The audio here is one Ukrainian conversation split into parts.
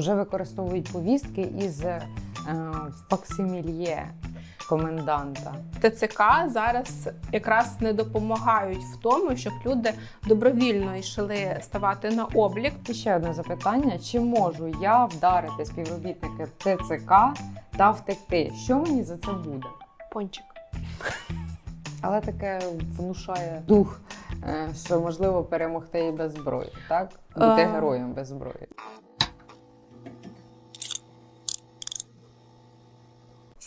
Уже використовують повістки із е, факсимільє коменданта. ТЦК зараз якраз не допомагають в тому, щоб люди добровільно йшли ставати на облік. І ще одне запитання: чи можу я вдарити співробітника ТЦК та втекти? Що мені за це буде? Пончик. Але таке внушає дух, е, що можливо перемогти і без зброї, так? Бути Е. героєм без зброї.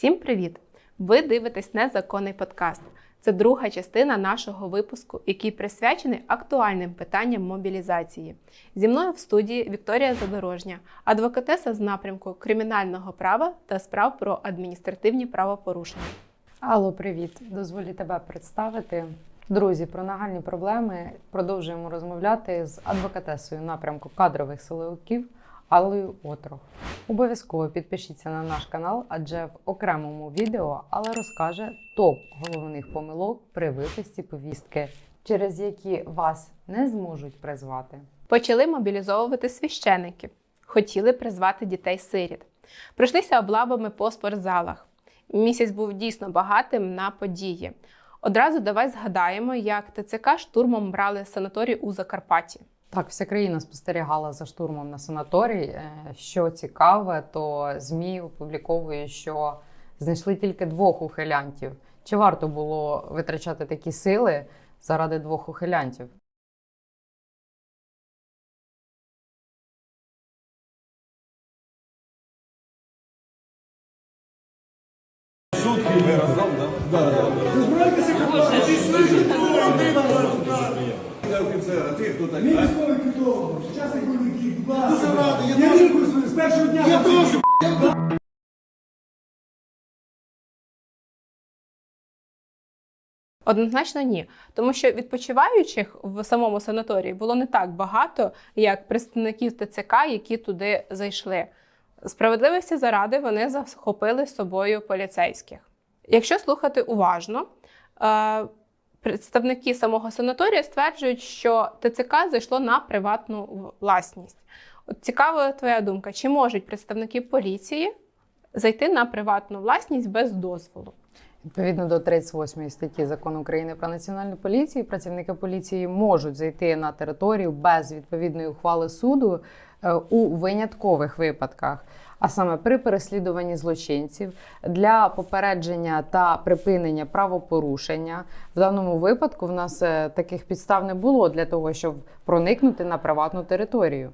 Всім привіт! Ви дивитесь незаконний подкаст. Це друга частина нашого випуску, який присвячений актуальним питанням мобілізації. Зі мною в студії Вікторія Задорожня, адвокатеса з напрямку кримінального права та справ про адміністративні правопорушення. Алло, привіт! Дозволю тебе представити. Друзі, про нагальні проблеми продовжуємо розмовляти з адвокатесою напрямку кадрових силовиків Аллою Отрох. Обов'язково підпишіться на наш канал, адже в окремому відео Алла розкаже топ головних помилок при виписці повістки, через які вас не зможуть призвати. Почали мобілізовувати священиків, хотіли призвати дітей-сиріт. Пройшлися облавами по спортзалах. Місяць був дійсно багатим на події. Одразу давай згадаємо, як ТЦК штурмом брали санаторій у Закарпатті. Так, вся країна спостерігала за штурмом на санаторій. Е, Що цікаве, то ЗМІ опубліковує, що знайшли тільки двох ухилянтів. Чи варто було витрачати такі сили заради двох ухилянтів? Сутки ви разом, да? Офіцера, ти хто такий? Мій військовий квіток, сучасних бойовиків, будь ласка. Дуже радий, я теж використовую з першого дня. Я теж. Однозначно ні, тому що відпочиваючих в самому санаторії було не так багато, як представників ТЦК, які туди зайшли. Справедливості заради вони захопили з собою поліцейських. Якщо слухати уважно, е, представники самого санаторія стверджують, що ТЦК зайшло на приватну власність. От цікава твоя думка, чи можуть представники поліції зайти на приватну власність без дозволу? Відповідно до 38 статті закону України про національну поліцію, працівники поліції можуть зайти на територію без відповідної ухвали суду е, у виняткових випадках. А саме при переслідуванні злочинців для попередження та припинення правопорушення. В даному випадку в нас е, таких підстав не було для того, щоб проникнути на приватну територію.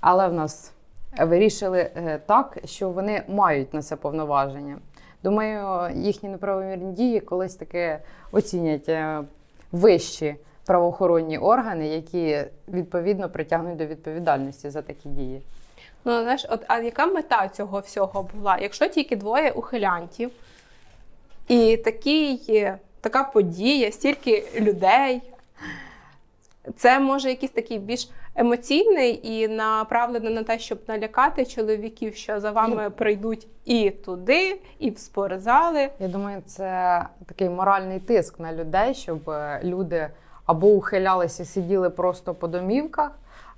Але в нас вирішили е, так, що вони мають на це повноваження. Думаю, їхні неправомірні дії колись таки оцінять е, вищі правоохоронні органи, які відповідно притягнуть до відповідальності за такі дії. Ну, знаєш, от а яка мета цього всього була? Якщо тільки двоє ухилянтів, і такий, така подія, стільки людей, це може якийсь такий більш емоційний і направлений на те, щоб налякати чоловіків, що за вами прийдуть і туди, і в спортзали. Я думаю, це такий моральний тиск на людей, щоб е, люди або ухилялися, сиділи просто по домівках,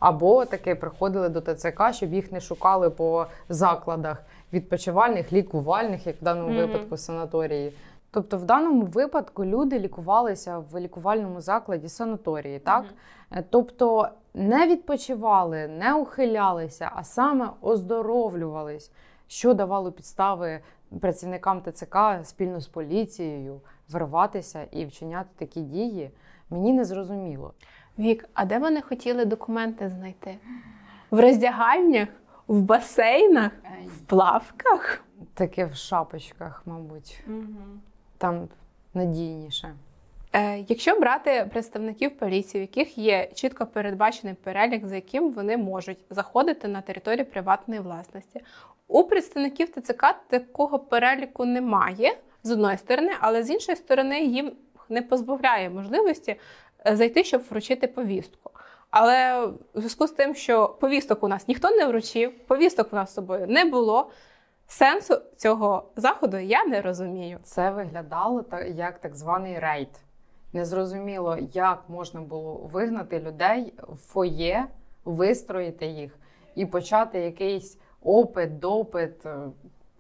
або таки приходили до ТЦК, щоб їх не шукали по закладах відпочивальних, лікувальних, як в даному Мгм. випадку санаторії. Тобто, в даному випадку люди лікувалися в лікувальному закладі санаторії, так? Е, Тобто не відпочивали, не ухилялися, а саме оздоровлювались, що давало підстави працівникам ТЦК спільно з поліцією вирватися і вчиняти такі дії. Мені не зрозуміло. Вік, а де вони хотіли документи знайти? В роздягальнях, в басейнах, в плавках? Таке в шапочках, мабуть, там надійніше. Е, Якщо брати представників поліції, у яких є чітко передбачений перелік, за яким вони можуть заходити на територію приватної власності, у представників ТЦК такого переліку немає з одної сторони, але з іншої сторони їм не позбавляє можливості зайти, щоб вручити повістку. Але в зв'язку з тим, що повісток у нас ніхто не вручив, повісток у нас з собою не було. Сенсу цього заходу я не розумію. Це виглядало як так званий рейд. Незрозуміло, як можна було вигнати людей в фоє, вистроїти їх і почати якийсь опит, допит, е,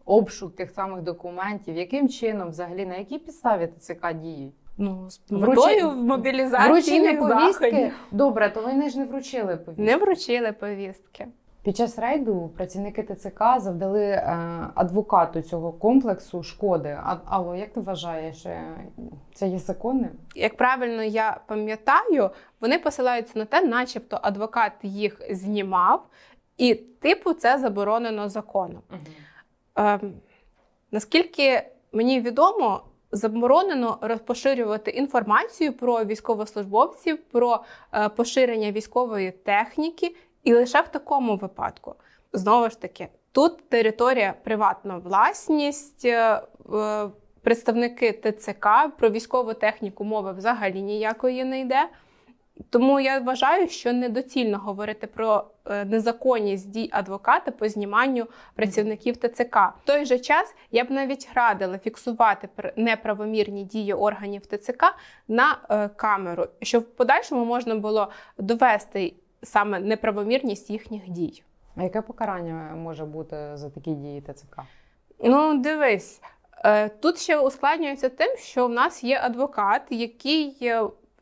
обшук тих самих документів. Яким чином, взагалі, на якій підставі ТЦК діють? Ну, з метою Вручення мобілізаційних повістки? Добре, то вони ж не вручили повістку. Не вручили повістки. Під час рейду працівники ТЦК завдали е, адвокату цього комплексу шкоди. А, Алло, як ти вважаєш, е, це є законним? Як правильно я пам'ятаю, вони посилаються на те, начебто адвокат їх знімав, і типу це заборонено законом. Ем, наскільки мені відомо, заборонено розпоширювати інформацію про військовослужбовців, про е, поширення військової техніки, і лише в такому випадку. Знову ж таки, тут територія приватна власність. е, Представники ТЦК про військову техніку мови взагалі ніякої не йде. Тому я вважаю, що недоцільно говорити про е, незаконність дій адвоката по зніманню працівників ТЦК. В той же час я б навіть радила фіксувати пр- неправомірні дії органів ТЦК на е, камеру, щоб в подальшому можна було довести саме неправомірність їхніх дій. А яке покарання може бути за такі дії ТЦК? Ну, дивись, е, тут ще ускладнюється тим, що в нас є адвокат, який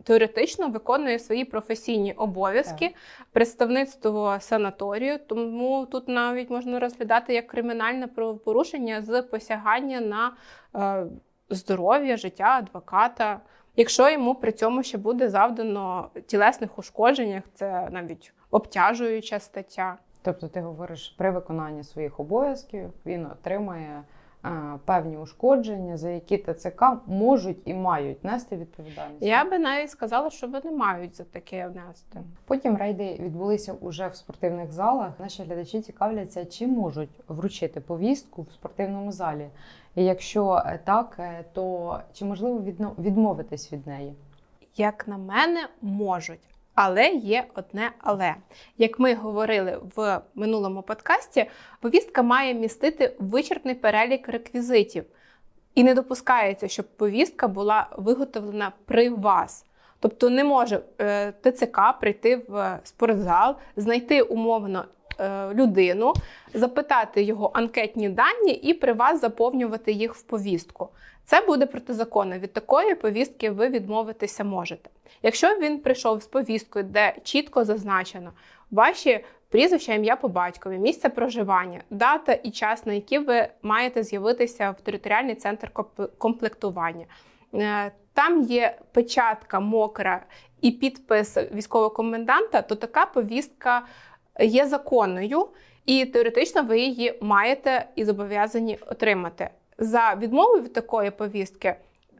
теоретично виконує свої професійні обов'язки, представництво санаторію, тому тут навіть можна розглядати як кримінальне правопорушення з посягання на е, здоров'я, життя адвоката. Якщо йому при цьому ще буде завдано тілесних ушкодженнях, це навіть обтяжуюча стаття. Тобто ти говориш, при виконанні своїх обов'язків він отримає певні ушкодження, за які ТЦК можуть і мають нести відповідальність. Я би навіть сказала, що вони мають за таке внести. Потім рейди відбулися уже в спортивних залах. Наші глядачі цікавляться, чи можуть вручити повістку в спортивному залі. І якщо е, так, е, то чи можливо відмовитись від неї? Як на мене, можуть. Але є одне але. Як ми говорили в минулому подкасті, повістка має містити вичерпний перелік реквізитів. І не допускається, щоб повістка була виготовлена при вас. Тобто не може е, ТЦК прийти в спортзал, знайти умовно е, людину, запитати його анкетні дані і при вас заповнювати їх в повістку. Це буде протизаконно. Від такої повістки ви відмовитися можете. Якщо він прийшов з повісткою, де чітко зазначено ваші прізвища, ім'я по батькові, місце проживання, дата і час, на які ви маєте з'явитися в територіальний центр комплектування. Е, Там є печатка мокра і підпис військового коменданта, то така повістка є законною, і теоретично ви її маєте і зобов'язані отримати. За відмову від такої повістки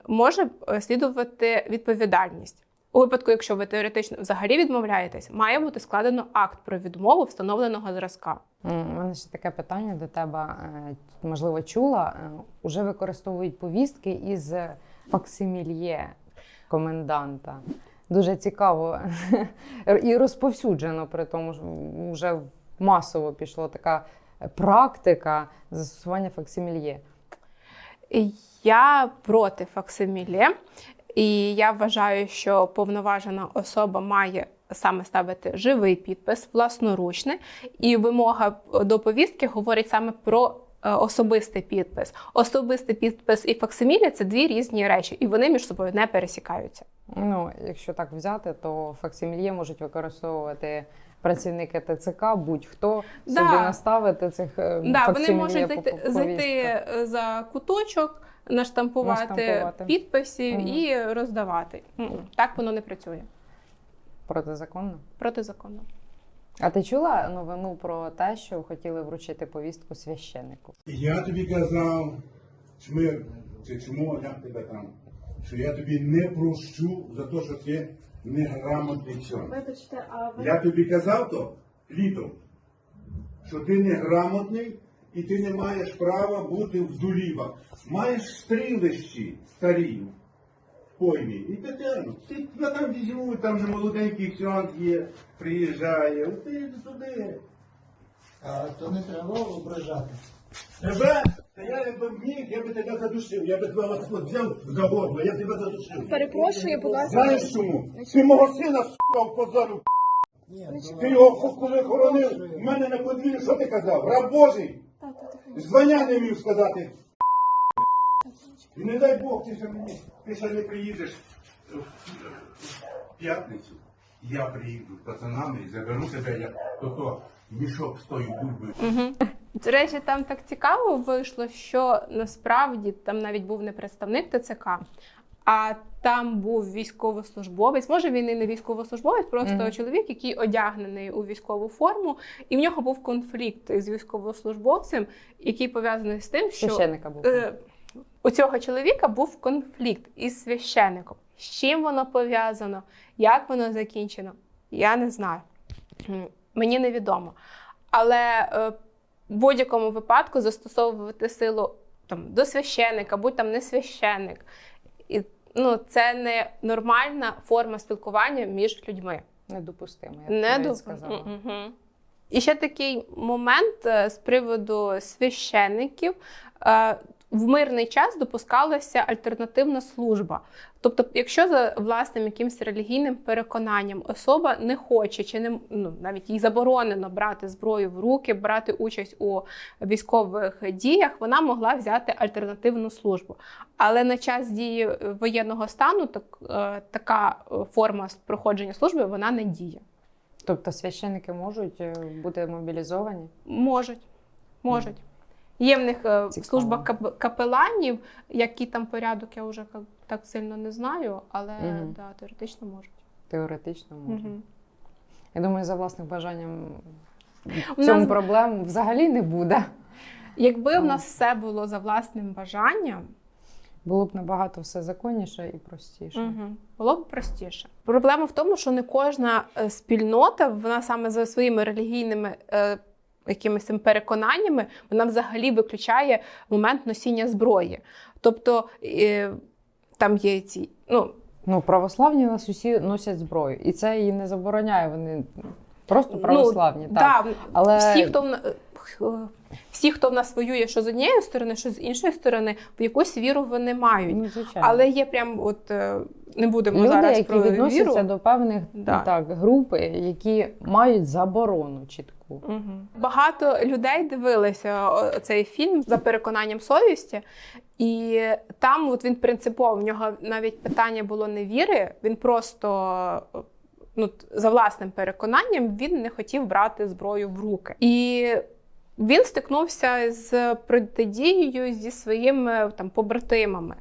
може е, слідувати відповідальність. У випадку, якщо ви теоретично взагалі відмовляєтесь, має бути складено акт про відмову встановленого зразка. У мене ще таке питання до тебе. е, Можливо, чула. Е, Уже використовують повістки із факсимільє коменданта. Дуже цікаво. І розповсюджено, при тому що вже масово пішла така практика застосування факсимільє. Я проти факсиміле, і я вважаю, що повноважена особа має саме ставити живий підпис, власноручний, і вимога до повістки говорить саме про особистий підпис. Особистий підпис і факсиміле це дві різні речі, і вони між собою не пересікаються. Ну, якщо так взяти, то факсимільє можуть використовувати працівники ТЦК, будь-хто Да. собі наставити цих е, Да, вони можуть зайти, зайти е, за куточок, наштампувати, Наштампувати. підписів Мгм. і роздавати. М-м, Так воно не працює. протизаконно. Протизаконно. А ти чула новину про те, що хотіли вручити повістку священнику? Я тобі казав, Чмир, чи чому я тебе там, що я тобі не прощу за те, що ти неграмотний чоловік. Вибачте, а ви Я тобі казав то літом, що ти неграмотний і ти не маєш права бути в дулівах. Маєш стрілищі старі поймі. І Тетяно, ти я там візьму, там же молоденький ксьонз є, приїжджає. От ти туди. А то не треба ображати. Тебе? Та я якби міг, я би тебе задушив, я би тебе от взяв за горло, я тебе задушив. перепрошую, будь ласка. Знаєш чому? Ти мого сина сука позорив. Ні, Ти його коли хоронив, в мене на подвір'ї, що ти казав? Раб Божий! Звання не міг сказати. І не дай Бог, ти ще мені, ти ще не приїдеш в п'ятницю. Я приїду з пацанами і заберу тебе як то мішок з тою бульбою. До речі, там так цікаво вийшло, що насправді там навіть був не представник ТЦК, а там був військовослужбовець. Може, він і не військовослужбовець, просто Мгм. чоловік, який одягнений у військову форму, і в нього був конфлікт з військовослужбовцем, який пов'язаний з тим, що Священника був. е, у цього чоловіка був конфлікт із священником. З чим воно пов'язано, як воно закінчено, я не знаю. Мені невідомо. Але е, в будь-якому випадку застосовувати силу там, до священника, будь там не священник. І, ну, це не нормальна форма спілкування між людьми. Недопустимо, я б Не навіть до... сказала. Мгм. І ще такий момент е, з приводу священників. В мирний час допускалася альтернативна служба. Тобто, якщо за власним якимось релігійним переконанням особа не хоче чи не ну, навіть їй заборонено брати зброю в руки, брати участь у військових діях, вона могла взяти альтернативну службу. Але на час дії воєнного стану так, е, така форма проходження служби вона не діє. Тобто священники можуть е, бути мобілізовані? Можуть. Можуть. Є в них е, Цікаво. служба капеланів, який там порядок, я вже так сильно не знаю, але Мгм. да, теоретично можуть. Теоретично можуть. Мгм. Я думаю, за власним бажанням в цьому нас- проблем взагалі не буде. Якби в нас все було за власним бажанням, Було б набагато все законніше і простіше. Мгм. Було б простіше. Проблема в тому, що не кожна е, спільнота, вона саме за своїми релігійними е, якимись переконаннями, вона взагалі виключає момент носіння зброї. Тобто е, там є ці. Ну, Ну, православні нас усі носять зброю, і це їм не забороняє. Вони просто Ну, православні. так. да, Але всі, хто в е, всі, хто в нас воює, що з однієї сторони, що з іншої сторони, в якусь віру вони мають. ну, звичайно. Але є прям, от е, не будемо люди, зараз які про відносяться віру. до певних Да. так, групи, які мають заборону чітку. Мгм. Багато людей дивилися цей фільм за переконанням совісті, і там от він принципово в нього навіть питання було не віри. Він просто ну, за власним переконанням він не хотів брати зброю в руки. І він стикнувся з протидією зі своїми там побратимами.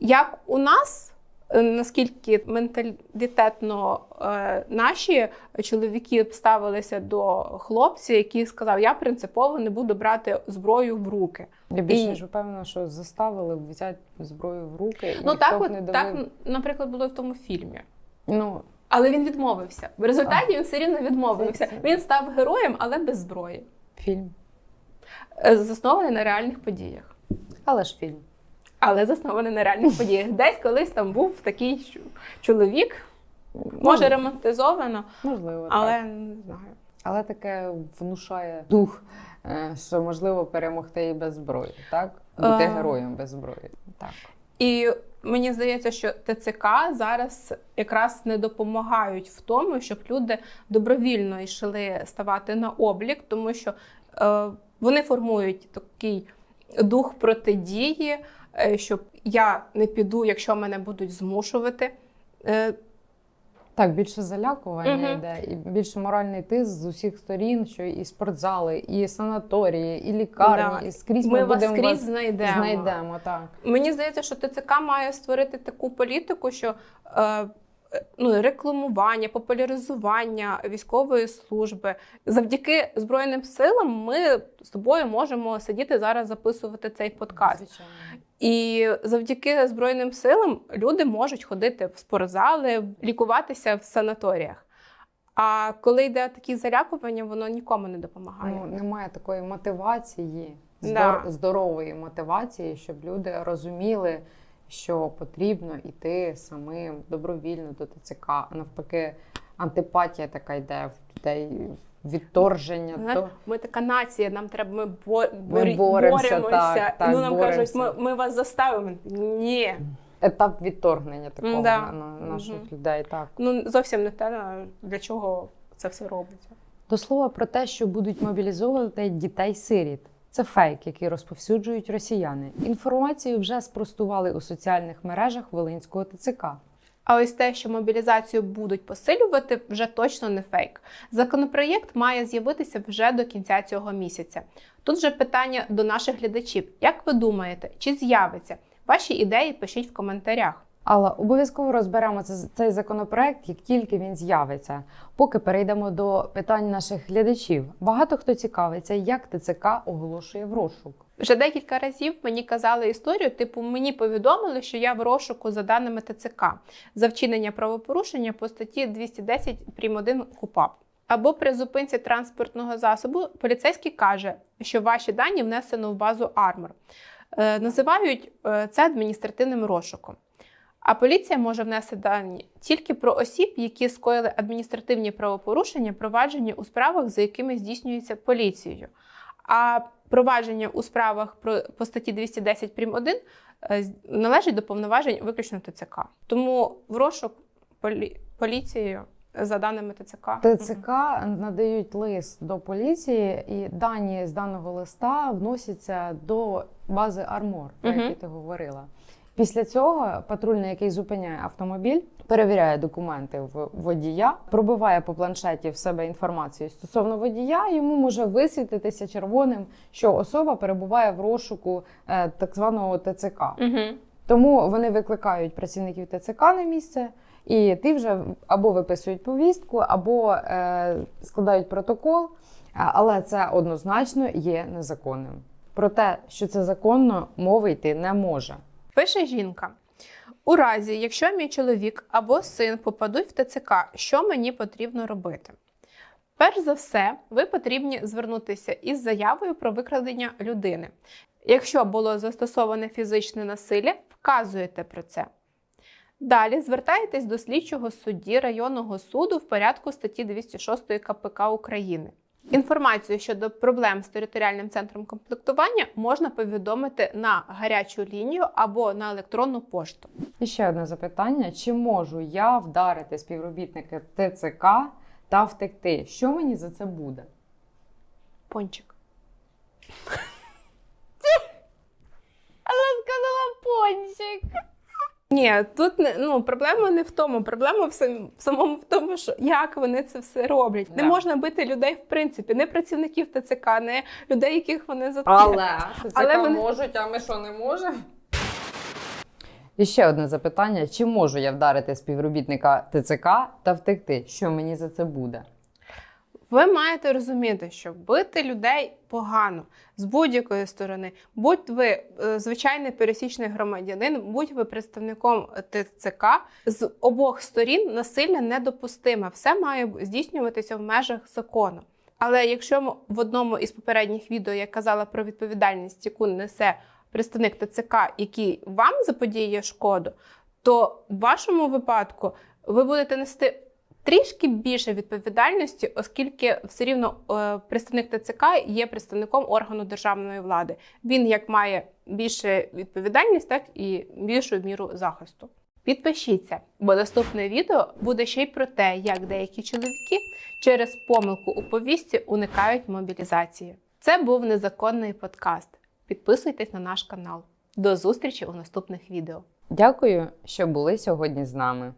Як у нас, е, наскільки менталітетно е, наші чоловіки ставилися до хлопця, який сказав: Я принципово не буду брати зброю в руки. Я більше ніж впевнена, що заставили взяти зброю в руки. І Ну так, не от, давив. так, наприклад, було в тому фільмі. Ну, Але він відмовився. В результаті він все рівно відмовився. Це- це- Він став героєм, але без зброї, фільм. Е, заснований на реальних подіях. Але ж фільм. Але заснований на реальних подіях. Десь колись там був такий чоловік, може романтизовано, можливо, але так. не знаю. Але таке внушає дух, е, що можливо перемогти і без зброї, так? Бути Е. героєм без зброї. Так. І мені здається, що ТЦК зараз якраз не допомагають в тому, щоб люди добровільно йшли ставати на облік, тому що е, вони формують такий дух протидії, щоб я не піду, якщо мене будуть змушувати. Е, Так, більше залякування Мгм. йде, і більше моральний тиск з усіх сторін, що і спортзали, і санаторії, і лікарні, Да. і скрізь ми вас будемо скрізь вас знайдемо. знайдемо. Так. Мені здається, що ТЦК має створити таку політику, що е, ну, рекламування, популяризування військової служби. Завдяки Збройним силам ми з тобою можемо сидіти зараз, записувати цей подкаст. Звичайно. І завдяки Збройним силам люди можуть ходити в спортзали, лікуватися в санаторіях. А коли йде такі залякування, воно нікому не допомагає. Ну, немає такої мотивації, Да. здорової мотивації, щоб люди розуміли, що потрібно йти самим добровільно до ТЦК. А навпаки, антипатія така йде в людей, відторження. Знаєш, То... Ми така нація, нам треба ми, бо, Ми боремося, боремося. так, так, ну нам кажуть, ми, ми вас заставимо. Ні, етап відторгнення такого М-да. на, на наших Мгм. людей. Так. Ну зовсім не те, для чого це все робиться. До слова про те, що будуть мобілізовувати дітей-сиріт. Це фейк, який розповсюджують росіяни. Інформацію вже спростували у соціальних мережах Волинського ТЦК. А ось те, що мобілізацію будуть посилювати, вже точно не фейк. Законопроєкт має з'явитися вже до кінця цього місяця. Тут же питання до наших глядачів: як ви думаєте, чи з'явиться? Ваші ідеї пишіть в коментарях. Але обов'язково розберемо це- цей законопроект, як тільки він з'явиться. Поки перейдемо до питань наших глядачів. Багато хто цікавиться, як ТЦК оголошує в розшук. Вже декілька разів мені казали історію, типу, мені повідомили, що я в розшуку за даними ТЦК за вчинення правопорушення по статті 210 прим. 1 КУПАП. Або при зупинці транспортного засобу поліцейський каже, що ваші дані внесено в базу Армор. Е, називають е, це адміністративним розшуком. А поліція може внести дані тільки про осіб, які скоїли адміністративні правопорушення, проваджені у справах, за якими здійснюється поліцією. А провадження у справах про по статті 210 прим. 1 е, належить до повноважень виключно ТЦК. Тому в розшук полі, поліцією за даними ТЦК. ТЦК надають лист до поліції, і дані з даного листа вносяться до бази Армор, про Мгм. які ти говорила. Після цього патрульний, який зупиняє автомобіль, перевіряє документи в водія, пробиває по планшеті в себе інформацію стосовно водія. Йому може висвітитися червоним, що особа перебуває в розшуку е, так званого ТЦК. Угу. Тому вони викликають працівників ТЦК на місце, і ти вже або виписують повістку, або е, складають протокол. Але це однозначно є незаконним. Про те, що це законно, мови йти не може. Пише жінка. У разі, якщо мій чоловік або син попадуть в ТЦК, що мені потрібно робити? Перш за все, ви потрібні звернутися із заявою про викрадення людини. Якщо було застосоване фізичне насилля, вказуєте про це. Далі звертаєтесь до слідчого судді районного суду в порядку статті 206 КПК України. Інформацію щодо проблем з територіальним центром комплектування можна повідомити на гарячу лінію або на електронну пошту. І ще одне запитання: чи можу я вдарити співробітника ТЦК та втекти? Що мені за це буде? Пончик. Вона сказала пончик. Ні, тут не, ну, проблема не в тому. Проблема в, сам, в самому в тому, що як вони це все роблять. Не можна бити людей в принципі, не працівників ТЦК, не людей, яких вони за Але, Але вони- можуть, а ми що не можемо? І ще одне запитання: чи можу я вдарити співробітника ТЦК та втекти? Що мені за це буде? Ви маєте розуміти, що бити людей погано з будь-якої сторони. Будь ви е, звичайний пересічний громадянин, будь ви представником ТЦК, з обох сторін насилля недопустиме. Все має здійснюватися в межах закону. Але якщо в одному із попередніх відео я казала про відповідальність, яку несе представник ТЦК, який вам заподіє шкоду, то в вашому випадку ви будете нести трішки більше відповідальності, оскільки все рівно е, представник ТЦК є представником органу державної влади. Він як має більше відповідальність, так і більшу міру захисту. Підпишіться, бо наступне відео буде ще й про те, як деякі чоловіки через помилку у повісті уникають мобілізації. Це був незаконний подкаст. Підписуйтесь на наш канал. До зустрічі у наступних відео. Дякую, що були сьогодні з нами.